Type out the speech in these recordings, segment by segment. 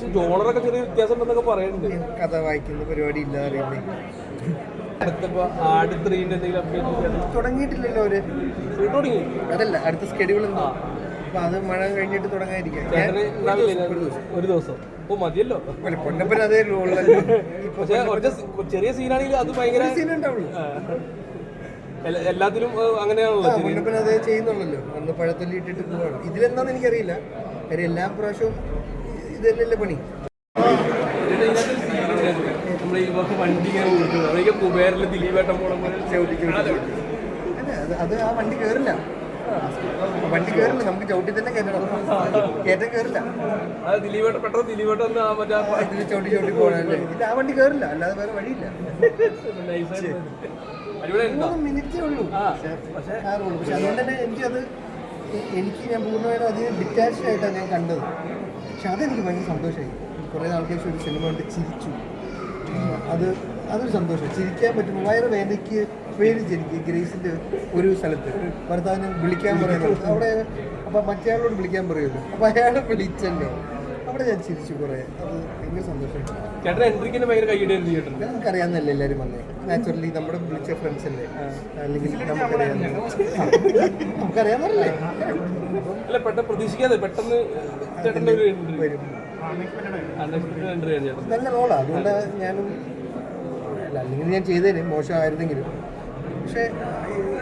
പക്ഷെ ജോണറൊക്കെ ചെറിയ വ്യത്യാസം ഉണ്ടെന്നൊക്കെ പറയുന്നുണ്ട് കഥ വായിക്കുന്ന പരിപാടി ഇല്ല അറിയുന്നേ അടുത്തപ്പോ ആട് ത്രീന്റെ എന്തെങ്കിലും അപ്ഡേറ്റ് തുടങ്ങിയിട്ടില്ലല്ലോ അവർ. തുടങ്ങി. അതല്ല അടുത്ത സ്കെഡ്യൂൾ എന്താ. അപ്പൊ അത് മഴ കഴിഞ്ഞിട്ട് തുടങ്ങാതിരിക്കാം. ഒരു ദിവസം ഓ മതിയല്ലോ. പൊന്നപ്പൻ അതേ ഉള്ളല്ലോ ഇപ്പൊ പക്ഷെ ഒറ്റ സി- ചെറിയ സീനാണെങ്കിൽ അത് ഭയങ്കര സീൻ ഉണ്ടാവുള്ളൂ. എല്ലാത്തിലും അങ്ങനെയാണല്ലോ പൊന്നപ്പൻ അതേ ചെയ്യുന്നുള്ളല്ലോ. അന്ന് പഴത്തൊല്ലി ഇട്ടിട്ട് പോവാണ്. ഇതിലെന്താന്ന് എനിക്കറിയില്ല. കാര്യം എല്ലാ പ്രാവശ്യവും ഇത് തന്നെയല്ലേ പണി അത് അത് ആ വണ്ടി കയറില്ല. വണ്ടി കയറില്ല നമുക്ക് ചവിട്ടി തന്നെ കയറ്റണം. കയറ്റം കയറില്ല. അത് ചവിട്ടി ചവിട്ടി പോകണല്ലേ ഇത് ആ വണ്ടി കയറില്ല. അല്ലാതെ വേറെ വഴിയില്ല. മൂന്ന് മിനിറ്റേ ഉള്ളൂ. പക്ഷെ അതുകൊണ്ട് തന്നെ എനിക്ക് അത് എനിക്ക് ഞാൻ പൂർണമായിട്ടും അതിന് ഡിറ്റാച്ച്ഡ് ആയിട്ടാണ് ഞാൻ കണ്ടത്. പക്ഷെ അതെനിക്ക് ഭയങ്കര സന്തോഷമായി. കുറേ നാൾക്ക് ശേഷം ഒരു സിനിമ കണ്ട് ചിരിച്ചു. അത് അതൊരു സന്തോഷം ചിരിക്കാൻ പറ്റും വയറ് വേദനയ്ക്ക് പേടിച്ച് എനിക്ക് ഗ്രേസിന്റെ ഒരു സ്ഥലത്ത് ഭർത്താവിനെ വിളിക്കാൻ പറയുന്നത് അവിടെ അപ്പം മറ്റേയാളോട് വിളിക്കാൻ പറയുമല്ലോ അപ്പം അയാൾ വിളിച്ചല്ലോ. അവിടെ ഞാൻ ചിരിച്ചു കുറേ. അത് ഭയങ്കര സന്തോഷം നമുക്കറിയാമെന്നല്ലേ എല്ലാവരും വന്നേ. നാച്ചുറലി നമ്മുടെ വിളിച്ച ഫ്രണ്ട്സ് അല്ലേ? അല്ലെങ്കിൽ നമുക്കറിയാം. നമുക്കറിയാവുന്നല്ലേ അല്ല പെട്ടെന്ന് പ്രതീക്ഷിക്കാതെ പെട്ടെന്ന് ചേട്ടന്റെ ഒരു എൻട്രി എൻട്രി ആണ്. ചേട്ടൻ നല്ല റോളാണ് അതുകൊണ്ട് ഞാനും അല്ല അല്ലെങ്കിൽ ഞാൻ ചെയ്തേനെ മോശമായിരുന്നെങ്കിലും. പക്ഷേ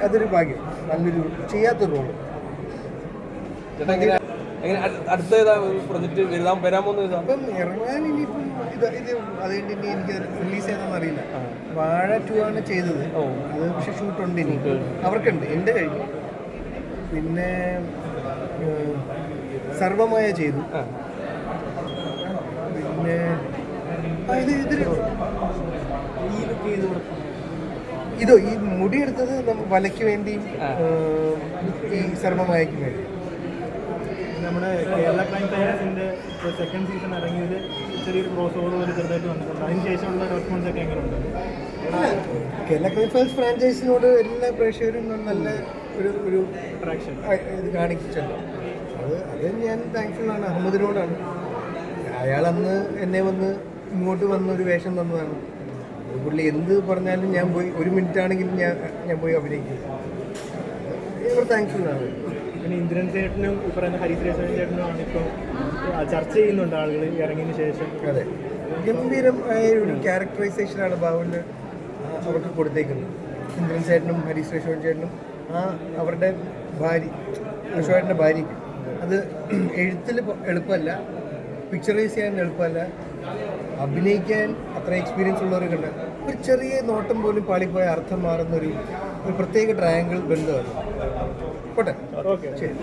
അതൊരു ഭാഗ്യം. നല്ലൊരു ചെയ്യാത്തൊരു റോൾ ചേട്ടൻ എങ്ങനെ എങ്ങനെ അടുത്ത ഏതാ പ്രൊജക്ട് വരാൻ വരാൻ പോകുന്ന ഏതാ അപ്പം ഇറങ്ങാൻ ഇനിയിപ്പം ഇത് ഇത് അതുകൊണ്ട് ഇനി എനിക്ക് റിലീസ് ചെയ്തെന്ന് അറിയില്ല. വാഴ ടു ആണ് ചെയ്തത്. അത് പക്ഷെ ഷൂട്ടുണ്ട് ഇനി. അവർക്കുണ്ട്. എന്റെ കഴിഞ്ഞു പിന്നെ സർവമായ ചെയ്തു. പിന്നെ ഇത് ഇതിൽ ഇതോ ഈ മുടിയെടുത്തത് നമ്മൾ വലയ്ക്ക് വേണ്ടിയും ഈ സർവമായക്ക് വേണ്ടി. നമ്മുടെ കേരള ക്രൈം ഫയർസിന്റെ സെക്കൻഡ് സീസൺ ഇറങ്ങിയത് ചെറിയൊരു ക്രോസ് ഓവർ പോലെ ചെറുതായിട്ട് വന്നിട്ടുണ്ട്. അതിന് ശേഷമുള്ള റെസ്പോൺസ് ഒക്കെ എങ്ങനെയുണ്ട്? കേരള ക്രൈം ഫ്രാഞ്ചൈസിനോട് എല്ലാ പ്രേക്ഷകരും നല്ല ഒരു ഒരു ഇത് കാണിച്ചല്ലോ അത് അത് ഞാൻ താങ്ക്ഫുൾ ആണ് അഹമ്മദിനോടാണ്. അയാൾ അന്ന് എന്നെ വന്ന് ഇങ്ങോട്ട് വന്ന് ഒരു വേഷം തന്നതാണ്. പുള്ളി എന്ത് പറഞ്ഞാലും ഞാൻ പോയി ഒരു മിനിറ്റ് ആണെങ്കിലും ഞാൻ ഞാൻ പോയി അഭിനയിക്കും. പിന്നെ ഇന്ദ്രൻ ചേട്ടനും ഈ പറയുന്ന ഹരിശ്രേഷൻ ചേട്ടനും ആണ് ഇപ്പോൾ ചർച്ച ചെയ്യുന്നുണ്ട് ആളുകൾ ഇറങ്ങിയതിന് ശേഷം. അതെ. ഗംഭീരമായ ഒരു ക്യാരക്ടറൈസേഷനാണ് ബാബുവിന്റെ അവർക്ക് കൊടുത്തേക്കുന്നത്. ഇന്ദ്രൻ ചേട്ടനും ഹരീഷ് ചേട്ടനും ആ അവരുടെ ഭാര്യ രേഷോട്ടന്റെ ഭാര്യയ്ക്ക് അത് എഴുത്തിൽ എളുപ്പമല്ല പിക്ചറൈസ് ചെയ്യാൻ എളുപ്പമല്ല അഭിനയിക്കാൻ അത്ര എക്സ്പീരിയൻസ് ഉണ്ട്. ഒരു ചെറിയ നോട്ടം പോലും പാളിപ്പോയ അർത്ഥം മാറുന്ന ഒരു ഒരു പ്രത്യേക ട്രയാങ്കിൾ ബന്ധമാണ്. പോട്ടെ? ഓക്കെ. ശരി.